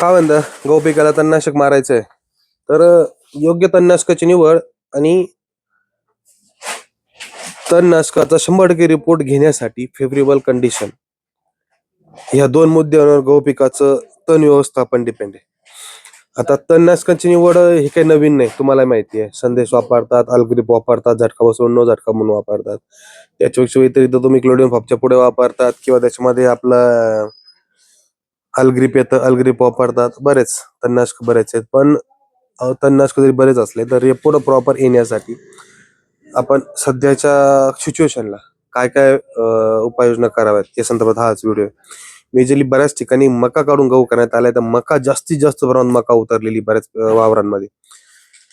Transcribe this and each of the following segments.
काय म्हणतं गहू पिकाला तणनाशक मारायचंय. तर योग्य तणनाशकाची निवड आणि तणनाशकाचा शंभर टक्के रिपोर्ट घेण्यासाठी फेवरेबल कंडिशन या दोन मुद्द्यांवर गहू पिकाचं तण व्यवस्थापन डिपेंड आहे. आता तणनाशकांची निवड हे काही नवीन नाही तुम्हाला माहिती आहे. संदेश वापरतात अल्ग्रिप वापरतात झटका बसवून नो झटका म्हणून वापरतात. त्याच्यापेक्षा व्यतिरिक्त तुम्ही क्लोडियम फॉपच्या पुढे वापरतात किंवा त्याच्यामध्ये आपलं अलग्रीप येतं अलग्रीप वापरतात. बरेच तणनाशक बरेच आहेत. पण तणनाशक जरी बरेच असले तर रेपो प्रॉपर येण्यासाठी आपण सध्याच्या सिच्युएशनला काय काय उपाययोजना कराव्यात? या संदर्भात हाच व्हिडिओ मेजरली बऱ्याच ठिकाणी मका काढून गहू करण्यात आलाय तर मका जास्तीत जास्त प्रमाणात मका उतरलेली बऱ्याच वावरांमध्ये.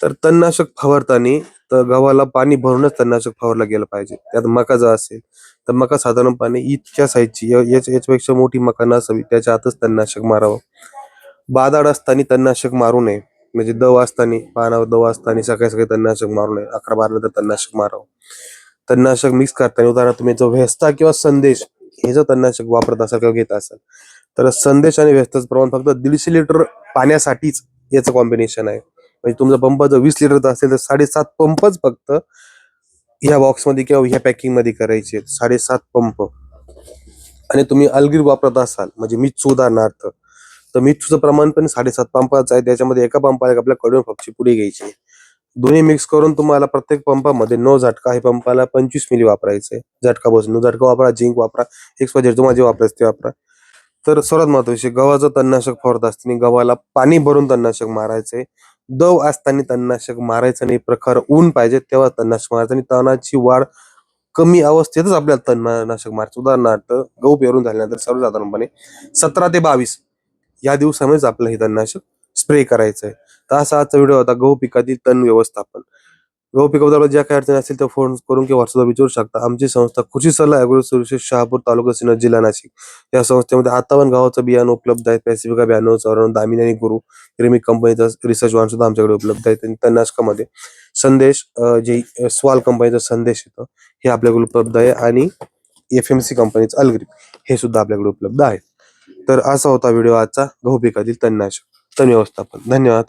तर तणनाशक फवारताना तर गव्हाला पाणी भरूनच तणनाशक फवारलं गेलं पाहिजे. त्यात मका जर असेल तर मका साधारणपणे इतक्या साईजची याच्यापेक्षा मोठी मका नसावी त्याच्या आतच तणनाशक मारावं. बादाड असताना तणनाशक मारू नये. म्हणजे दव असताना पानावर दव असताना सकाळी सकाळी तणनाशक मारू नये. अकरा बारा नंतर तणनाशक मारावं. तणनाशक मिक्स करताना उदाहरणार्थ तुम्ही जो व्यस्ता किंवा संदेश हे जर तणनाशक वापरत असाल किंवा घेत असाल तर संदेश आणि व्यस्ताचं प्रमाण फक्त दीडशे लिटर पाण्यासाठीच याचं कॉम्बिनेशन आहे. म्हणजे तुमचा पंप जर वीस लिटरचा असेल तर साडेसात पंपच फक्त ह्या बॉक्समध्ये किंवा ह्या पॅकिंगमध्ये करायचे साडेसात पंप. आणि तुम्ही अलगीर वापरत असाल म्हणजे मिच्चू उदाहरणार्थ तर मिच्चूचं प्रमाण पण साडेसात पंपाचं आहे. त्याच्यामध्ये एका पंपाला आपल्या कडून फक्त पुढे घ्यायची दोन्ही मिक्स करून तुम्हाला प्रत्येक पंपामध्ये नो झटका हे पंपाला पंचवीस मिली वापरायचे झटका बसून झटका वापरा जिंक वापरा एक्स वाय तुम्हाला जे वापरायचं ते वापरा. तर सर्वात महत्त्वाचे गव्हाचं तणनाशक फवारत असताना गव्हाला पाणी भरून तणनाशक मारायचे दव असताना तणनाशक मारायचं नाही. प्रखर ऊन पाहिजे तेव्हा तणनाशक मारायचं आणि तणाची वाढ कमी अवस्थेतच आपल्याला तणनाशक मारायचं. उदाहरणार्थ गहू पेरून झाल्यानंतर सर्वसाधारणपणे सतरा ते बावीस या दिवसामध्येच आपलं हे तणनाशक स्प्रे करायचं आहे तर असा आजचा व्हिडिओ होता. गहू पिकातील तण व्यवस्थापन. गहू पिकाबद्दल ज्या काही अडचणी असतील त्या फोन करून किंवा व्हॉट्सअपवर विचारू शकता. आमची संस्था कृषी सल्ला अॅग्रो सर्व्हिसेस शहापूर तालुका सिन्नर जिल्हा नाशिक. या संस्थेमध्ये आतावन गावाचं बियाणं उपलब्ध आहे. पॅसिफिका ब्याण्णव चौऱ्याण्णव दामिनी आणि गुरु रेमी कंपनीचा रिसर्च वाहन सुद्धा आमच्याकडे उपलब्ध आहे. आणि तणनाशकामध्ये संदेश जे स्वाल कंपनीचा संदेश येतो हे आपल्याकडे उपलब्ध आहे. आणि एफ एम सी कंपनीचं अलग्रीप हे सुद्धा आपल्याकडे उपलब्ध आहे तर असा होता व्हिडिओ आजचा. गहू पिकातील तणनाशक तण व्यवस्थापन. धन्यवाद.